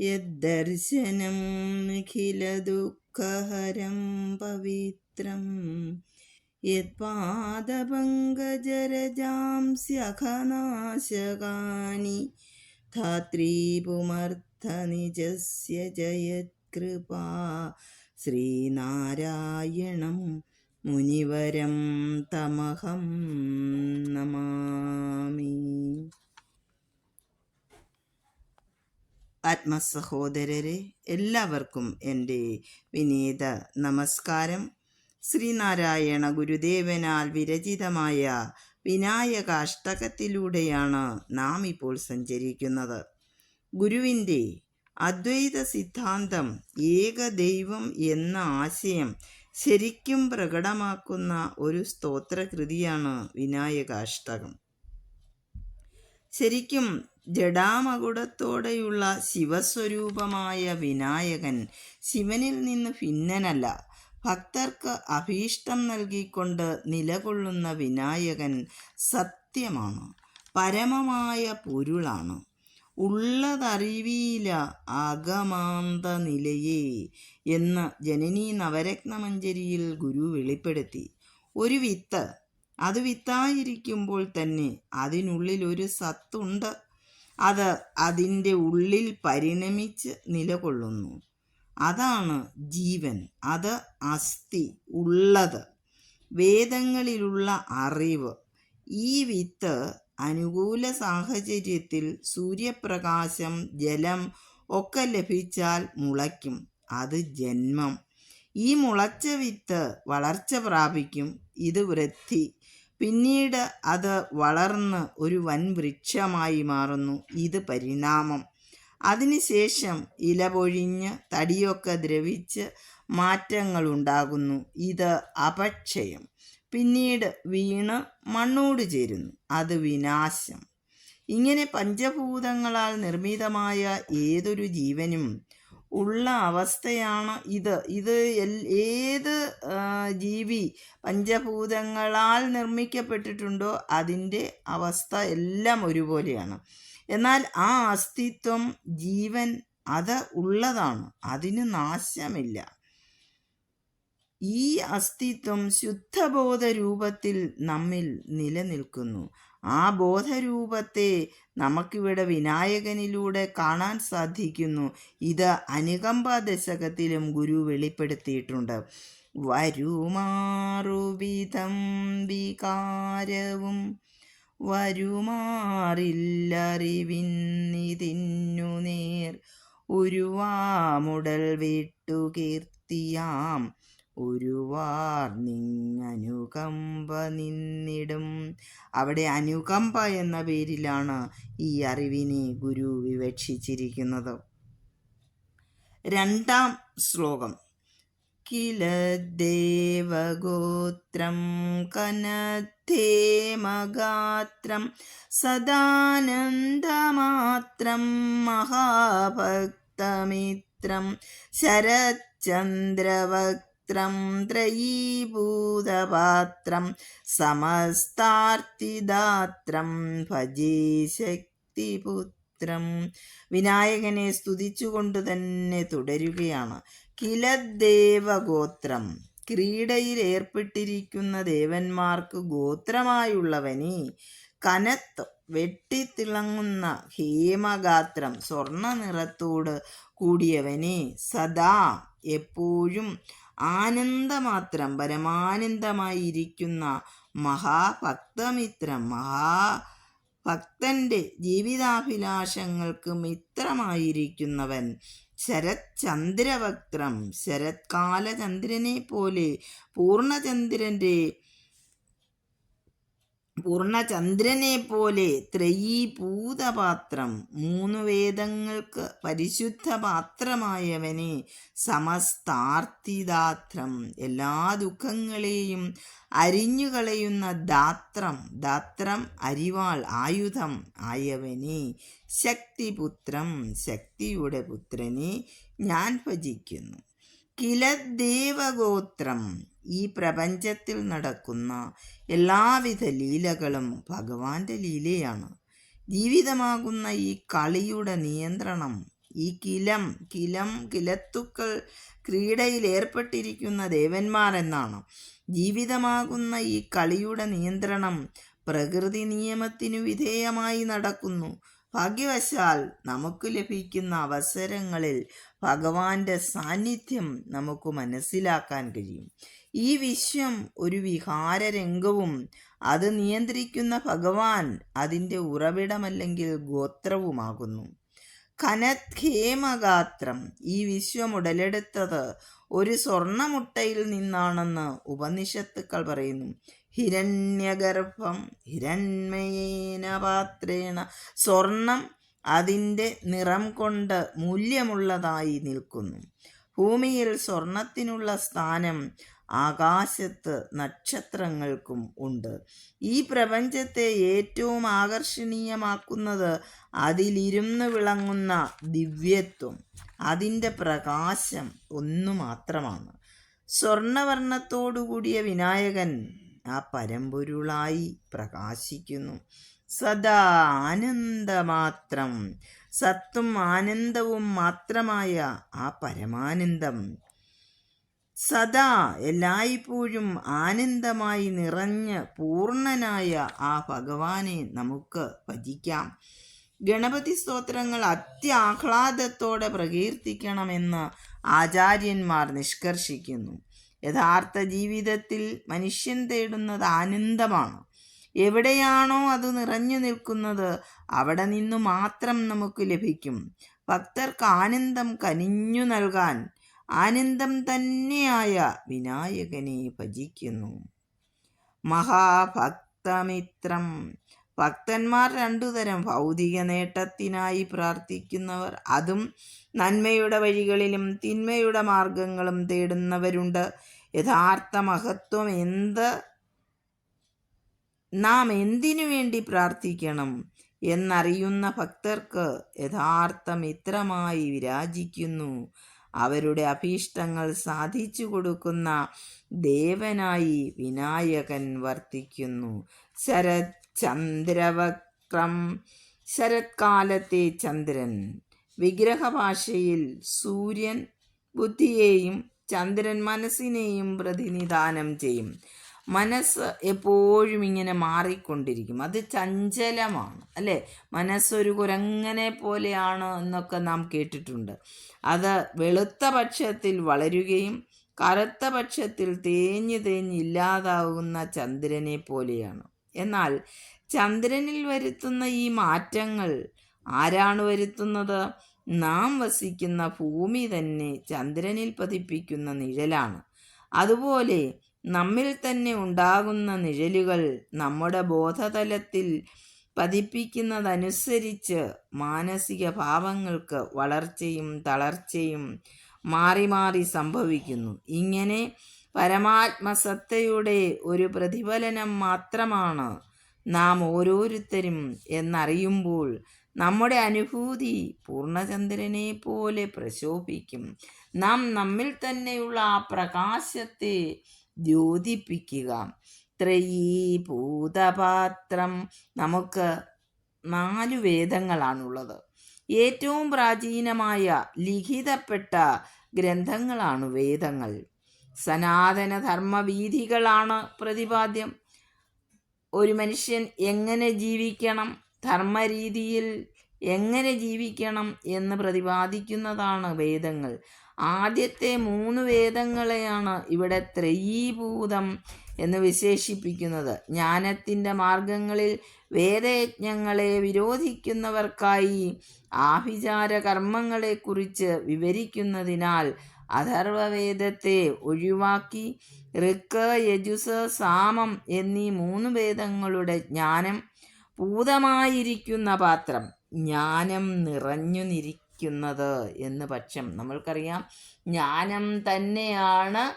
യദ്ദർശനം നിഖിലദുഃഖഹരം പവിത്രം. യത്പാദപങ്കജരജാംസ്യഖനാശകാനി ധാത്രീപുമർത്ഥനിജസ്യ ജയത്കൃപാ. ശ്രീനാരായണം മുനിവരം തമഹം നമാമി ആത്മസഹോദരരെ എല്ലാവർക്കും എന്റെ വിനീത നമസ്കാരം. ശ്രീനാരായണ ഗുരുദേവനാൽ വിരചിതമായ വിനായകാഷ്ടകത്തിലൂടെയാണ് നാം ഇപ്പോൾ സഞ്ചരിക്കുന്നത്. ഗുരുവിന്റെ അദ്വൈത സിദ്ധാന്തം ഏകദൈവം എന്ന ആശയം ശരിക്കും പ്രകടമാക്കുന്ന ഒരു സ്തോത്രകൃതിയാണ് വിനായകാഷ്ടകം. ശരിക്കും ജഡാമകുടത്തോടെയുള്ള ശിവസ്വരൂപമായ വിനായകൻ ശിവനിൽ നിന്ന് ഭിന്നനല്ല. ഭക്തർക്ക് അഭീഷ്ടം നൽകിക്കൊണ്ട് നിലകൊള്ളുന്ന വിനായകൻ സത്യമാണ് പരമമായ പൊരുളാണ്. ഉള്ളതറിവീല അകമാന്ത നിലയേ എന്ന് ജനനീ നവരത്നമഞ്ജരിയിൽ ഗുരു വെളിപ്പെടുത്തി. ഒരു വിത്ത്. അത് വിത്തായിരിക്കുമ്പോൾ തന്നെ അതിനുള്ളിൽ ഒരു സത്തുണ്ട്. അത് അതിന്റെ ഉള്ളിൽ പരിണമിച്ച് നിലകൊള്ളുന്നു. അതാണ് ജീവൻ. അത് അസ്ഥി ഉള്ളത്. വേദങ്ങളിലുള്ള അറിവ്. ഈ വിത്ത് അനുകൂല സാഹചര്യത്തിൽ സൂര്യപ്രകാശം ജലം ഒക്കെ ലഭിച്ചാൽ മുളയ്ക്കും. അത് ജന്മം. ഈ മുളച്ച വിത്ത് വളർച്ച പ്രാപിക്കും. ഇത് വൃത്തി. പിന്നീട് അത് വളർന്ന് ഒരു വൻ വൃക്ഷമായി മാറുന്നു. ഇത് പരിണാമം. അതിനുശേഷം ഇല പൊഴിഞ്ഞ് തടിയൊക്കെ ദ്രവിച്ച് മാറ്റങ്ങളുണ്ടാകുന്നു. ഇത് അപക്ഷയം. പിന്നീട് വീണ് മണ്ണോട് ചേരുന്നു. അത് വിനാശം. ഇങ്ങനെ പഞ്ചഭൂതങ്ങളാൽ നിർമ്മിതമായ ഏതൊരു ജീവനും ഉള്ള അവസ്ഥയാണ് ഇത്. ഇത് ഏത് ജീവി പഞ്ചഭൂതങ്ങളാൽ നിർമ്മിക്കപ്പെട്ടിട്ടുണ്ടോ അതിന്റെ അവസ്ഥ എല്ലാം ഒരുപോലെയാണ്. എന്നാൽ ആ അസ്തിത്വം ജീവൻ അത് ഉള്ളതാണ്. അതിന് നാശമില്ല. ഈ അസ്തിത്വം ശുദ്ധബോധ രൂപത്തിൽ നമ്മിൽ നിലനിൽക്കുന്നു. ആ ബോധരൂപത്തെ നമുക്കിവിടെ വിനായകനിലൂടെ കാണാൻ സാധിക്കുന്നു. ഇത് അനുകമ്പ ദശകത്തിലും ഗുരു വെളിപ്പെടുത്തിയിട്ടുണ്ട്. വരുമാറുവിധം വികാരവും വരുമാറില്ലറിവിന്നിതിന്നു നേർ ഉരുവാമുടൽ വിട്ടുകീർത്തിയാം. ഉരുവാർ നിങ്ങനുകമ്പ നിന്നിടും. അവിടെ അനുകമ്പ എന്ന പേരിലാണ് ഈ അറിവിനെ ഗുരു വിവക്ഷിച്ചിരിക്കുന്നത്. രണ്ടാം ശ്ലോകം. കില ദേവഗോത്രം കനദ്ധേമഗാത്രം സദാനന്ദമാത്രം മഹാഭക്തമിത്രം ശരചന്ദ്രവക് പാത്രം ത്രയീഭൂതപാത്രം സമസ്താർത്തിദാത്രം ഭജേ ശക്തിപുത്രം വിനായകനെ സ്തുതിച്ചുകൊണ്ട് തന്നെ തുടരുകയാണ്. കിലദേവഗോത്രം ക്രീഡയിൽ ഏർപ്പെട്ടിരിക്കുന്ന ദേവന്മാർക്ക് ഗോത്രമായുള്ളവനെ. കനത്ത് വെട്ടിത്തിളങ്ങുന്ന ഹേമഗാത്രം സ്വർണ നിറത്തോട് കൂടിയവനെ. സദാ എപ്പോഴും ആനന്ദമാത്രം പരമാനന്ദമായിരിക്കുന്ന മഹാഭക്തമിത്രം മഹാ ഭക്തന്റെ ജീവിതാഭിലാഷങ്ങൾക്ക് മിത്രമായിരിക്കുന്നവൻ ശരത്ചന്ദ്രവക്ത്രം. ശരത്കാലചന്ദ്രനെ പോലെ പൂർണചന്ദ്രന്റെ പൂർണചന്ദ്രനെ പോലെ ത്രയീഭൂതപാത്രം മൂന്ന് വേദങ്ങൾക്ക് പരിശുദ്ധ പാത്രമായവനെ സമസ്താർത്ഥിദാത്രം എല്ലാ ദുഃഖങ്ങളെയും അരിഞ്ഞുകളയുന്ന ദാത്രം ദാത്രം അരിവാൾ ആയുധം ആയവനെ. ശക്തിപുത്രം ശക്തിയുടെ പുത്രനെ ഞാൻ ഭജിക്കുന്നു. കിലദേവഗോത്രം ഈ പ്രപഞ്ചത്തിൽ നടക്കുന്ന എല്ലാവിധ ലീലകളും ഭഗവാന്റെ ലീലയാണ്. ജീവിതമാകുന്ന ഈ കളിയുടെ നിയന്ത്രണം ഈ കിലം കിലം കിലത്തുക്കൾ ക്രീഡയിൽ ഏർപ്പെട്ടിരിക്കുന്ന ദേവന്മാർ എന്നാണ്. ജീവിതമാകുന്ന ഈ കളിയുടെ നിയന്ത്രണം പ്രകൃതി നിയമത്തിനു വിധേയമായി നടക്കുന്നു. ഭാഗ്യവശാൽ നമുക്ക് ലഭിക്കുന്ന അവസരങ്ങളിൽ ഭഗവാന്റെ സാന്നിധ്യം നമുക്ക് മനസ്സിലാക്കാൻ കഴിയും. ഈ വിശ്വം ഒരു വിഹാരരംഗവും അത് നിയന്ത്രിക്കുന്ന ഭഗവാൻ അതിന്റെ ഉറവിടമല്ലെങ്കിൽ ഗോത്രവുമാകുന്നു. കനത്ഖേമഗാത്രം ഈ വിശ്വം ഉടലെടുത്തത് ഒരു സ്വർണമുട്ടയിൽ നിന്നാണെന്ന് ഉപനിഷത്തുക്കൾ പറയുന്നു. ഹിരണ്യഗർഭം ഹിരൺമയേന പാത്രേണ സ്വർണം അതിന്റെ നിറം കൊണ്ട് മൂല്യമുള്ളതായി നിൽക്കുന്നു. ഭൂമിയിൽ സ്വർണത്തിനുള്ള സ്ഥാനം ആകാശത്ത് നക്ഷത്രങ്ങൾക്കും ഉണ്ട്. ഈ പ്രപഞ്ചത്തെ ഏറ്റവും ആകർഷണീയമാക്കുന്നത് അതിലിരുന്ന് വിളങ്ങുന്ന ദിവ്യത്വം അതിന്റെ പ്രകാശം ഒന്നു മാത്രമാണ്. സ്വർണവർണത്തോടുകൂടിയ വിനായകൻ ആ പരമ്പൊരുളായി പ്രകാശിക്കുന്നു. സദാ ആനന്ദമാത്രം സത്തും ആനന്ദവും മാത്രമായ ആ പരമാനന്ദം. സദാ എല്ലായ്പ്പോഴും ആനന്ദമായി നിറഞ്ഞ് പൂർണനായ ആ ഭഗവാനെ നമുക്ക് ഭജിക്കാം. ഗണപതി സ്തോത്രങ്ങൾ അത്യാഹ്ലാദത്തോടെ പ്രകീർത്തിക്കണമെന്ന് ആചാര്യന്മാർ നിഷ്കർഷിക്കുന്നു. യഥാർത്ഥ ജീവിതത്തിൽ മനുഷ്യൻ തേടുന്നത് ആനന്ദമാണ്. എവിടെയാണോ അത് നിറഞ്ഞു നിൽക്കുന്നത് അവിടെ നിന്നു മാത്രം നമുക്ക് ലഭിക്കും. ഭക്തർക്ക് ആനന്ദം കനിഞ്ഞു നൽകാൻ ആനന്ദം തന്നെയായ വിനായകനെ ഭജിക്കുന്നു. മഹാഭക്തമിത്രം. ഭക്തന്മാർ രണ്ടു തരം ഭൗതിക നേട്ടത്തിനായി പ്രാർത്ഥിക്കുന്നവർ. അതും നന്മയുടെ വഴികളിലും തിന്മയുടെ മാർഗങ്ങളും തേടുന്നവരുണ്ട്. യഥാർത്ഥ മഹത്വം എന്ത് നാം എന്തിനു വേണ്ടി പ്രാർത്ഥിക്കണം എന്നറിയുന്ന ഭക്തർക്ക് യഥാർത്ഥ മിത്രമായി വിരാജിക്കുന്നു. അവരുടെ അഭീഷ്ടങ്ങൾ സാധിച്ചു കൊടുക്കുന്ന ദേവനായി വിനായകൻ വർത്തിക്കുന്നു. ശരത് ചന്ദ്രവക്രം ശരത്കാലത്തെ ചന്ദ്രൻ. വിഗ്രഹഭാഷയിൽ സൂര്യൻ ബുദ്ധിയെയും ചന്ദ്രൻ മനസ്സിനെയും പ്രതിനിധാനം ചെയ്യും. മനസ്സ് എപ്പോഴും ഇങ്ങനെ മാറിക്കൊണ്ടിരിക്കും. അത് ചഞ്ചലമാണ് അല്ലേ? മനസ്സൊരു കുരങ്ങനെ പോലെയാണ് എന്നൊക്കെ നാം കേട്ടിട്ടുണ്ട്. അത് വെളുത്ത പക്ഷത്തിൽ വളരുകയും കറുത്ത പക്ഷത്തിൽ തേഞ്ഞു തേഞ്ഞ് ഇല്ലാതാവുന്ന ചന്ദ്രനെ പോലെയാണ്. എന്നാൽ ചന്ദ്രനിൽ വരുത്തുന്ന ഈ മാറ്റങ്ങൾ ആരാണ് വരുത്തുന്നത്? നാം വസിക്കുന്ന ഭൂമി തന്നെ ചന്ദ്രനിൽ പതിപ്പിക്കുന്ന നിഴലാണ്. അതുപോലെ നമ്മിൽ തന്നെ ഉണ്ടാകുന്ന നിഴലുകൾ നമ്മുടെ ബോധതലത്തിൽ പതിപ്പിക്കുന്നതനുസരിച്ച് മാനസിക ഭാവങ്ങൾക്ക് വളർച്ചയും തളർച്ചയും മാറി മാറി സംഭവിക്കുന്നു. ഇങ്ങനെ പരമാത്മസത്തയുടെ ഒരു പ്രതിഫലനം മാത്രമാണ് നാം ഓരോരുത്തരും എന്നറിയുമ്പോൾ നമ്മുടെ അനുഭൂതി പൂർണചന്ദ്രനെ പോലെ പ്രശോഭിക്കും. നാം നമ്മിൽ തന്നെയുള്ള ആ പ്രകാശത്തെ ദ്യോതിപ്പിക്കുക. ത്രയീഭൂതപാത്രം. നമുക്ക് നാലു വേദങ്ങളാണുള്ളത്. ഏറ്റവും പ്രാചീനമായ ലിഖിതപ്പെട്ട ഗ്രന്ഥങ്ങളാണ് വേദങ്ങൾ. സനാതന ധർമ്മവീഥികളാണ് പ്രതിപാദ്യം. ഒരു മനുഷ്യൻ എങ്ങനെ ജീവിക്കണം? ധർമ്മരീതിയിൽ എങ്ങനെ ജീവിക്കണം എന്ന് പ്രതിപാദിക്കുന്നതാണ് വേദങ്ങൾ. ആദ്യത്തെ മൂന്ന് വേദങ്ങളെയാണ് ഇവിടെ ത്രയീഭൂതം എന്ന് വിശേഷിപ്പിക്കുന്നത്. ജ്ഞാനത്തിന്റെ മാർഗങ്ങളിൽ വേദയജ്ഞങ്ങളെ വിരോധിക്കുന്നവർക്കായി ആഭിചാര കർമ്മങ്ങളെക്കുറിച്ച് വിവരിക്കുന്നതിനാൽ അഥർവവേദത്തെ ഒഴിവാക്കി ഋക്ക് യജുസ് സാമം എന്നീ മൂന്ന് വേദങ്ങളുടെ ജ്ഞാനം പൂതമായിരിക്കുന്ന പാത്രം. ജ്ഞാനം നിറഞ്ഞു നിരിക്കുന്നത് എന്ന് പക്ഷം നമ്മൾക്കറിയാം ജ്ഞാനം തന്നെയാണ്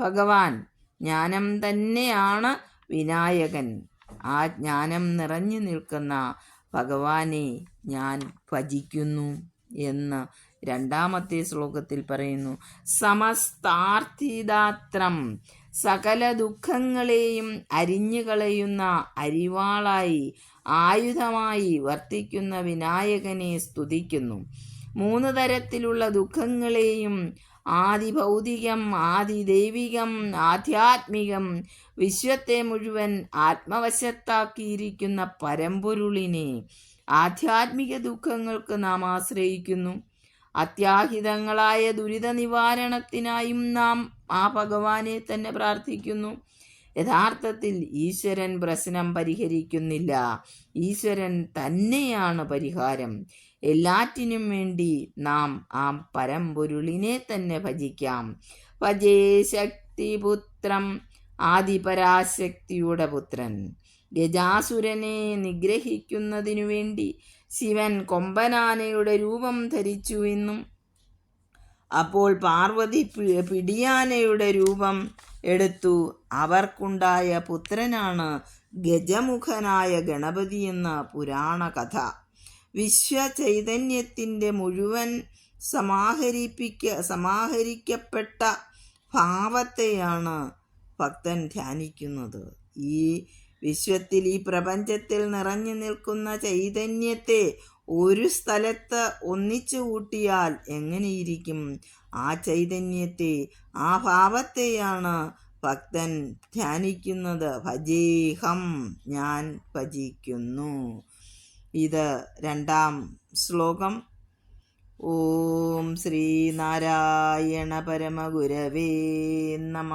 ഭഗവാൻ. ജ്ഞാനം തന്നെയാണ് വിനായകൻ. ആ ജ്ഞാനം നിറഞ്ഞു നിൽക്കുന്ന ഭഗവാനെ ഞാൻ ഭജിക്കുന്നു എന്ന് രണ്ടാമത്തെ ശ്ലോകത്തിൽ പറയുന്നു. സമസ്താർത്ഥിദാത്രം സകല ദുഃഖങ്ങളെയും അരിഞ്ഞു കളയുന്ന അരിവാളായി ആയുധമായി വർത്തിക്കുന്ന വിനായകനെ സ്തുതിക്കുന്നു. മൂന്ന് തരത്തിലുള്ള ദുഃഖങ്ങളെയും ആദി ആദിദൈവികം ആദി ദൈവികം ആധ്യാത്മികം വിശ്വത്തെ മുഴുവൻ ആത്മവശത്താക്കിയിരിക്കുന്ന പരമ്പൊരുളിനെ ആധ്യാത്മിക ദുഃഖങ്ങൾക്ക് നാം ആശ്രയിക്കുന്നു. അത്യാഹിതങ്ങളായ ദുരിത നിവാരണത്തിനായും നാം ആ ഭഗവാനെ തന്നെ പ്രാർത്ഥിക്കുന്നു. യഥാർത്ഥത്തിൽ ഈശ്വരൻ പ്രശ്നം പരിഹരിക്കുന്നില്ല. ഈശ്വരൻ തന്നെയാണ് പരിഹാരം. എല്ലാറ്റിനും വേണ്ടി നാം ആ പരമ്പൊരുളിനെ തന്നെ ഭജിക്കാം. ഭജേ ശക്തിപുത്രം ആദിപരാശക്തിയുടെ പുത്രൻ. ഗജാസുരനെ നിഗ്രഹിക്കുന്നതിനു വേണ്ടി ശിവൻ കൊമ്പനാനയുടെ രൂപം ധരിച്ചു എന്നും അപ്പോൾ പാർവതി പിടിയാനയുടെ രൂപം എടുത്തു. അവർക്കുണ്ടായ പുത്രനാണ് ഗജമുഖനായ ഗണപതി എന്ന പുരാണ കഥ. വിശ്വചൈതന്യത്തിന്റെ മുഴുവൻ സമാഹരിപ്പിക്ക സമാഹരിക്കപ്പെട്ട ഭാവത്തെയാണ് ഭക്തൻ ധ്യാനിക്കുന്നത്. ഈ വിശ്വത്തിൽ ഈ പ്രപഞ്ചത്തിൽ നിറഞ്ഞു നിൽക്കുന്ന ചൈതന്യത്തെ ഒരു സ്ഥലത്ത് ഒന്നിച്ചു കൂട്ടിയാൽ എങ്ങനെയിരിക്കും? ആ ചൈതന്യത്തെ ആ ഭാവത്തെയാണ് ഭക്തൻ ധ്യാനിക്കുന്നത്. ഭജേഹം ഞാൻ ഭജിക്കുന്നു. ഇത് രണ്ടാം ശ്ലോകം. ഓം ശ്രീനാരായണ പരമഗുരവേ നമ.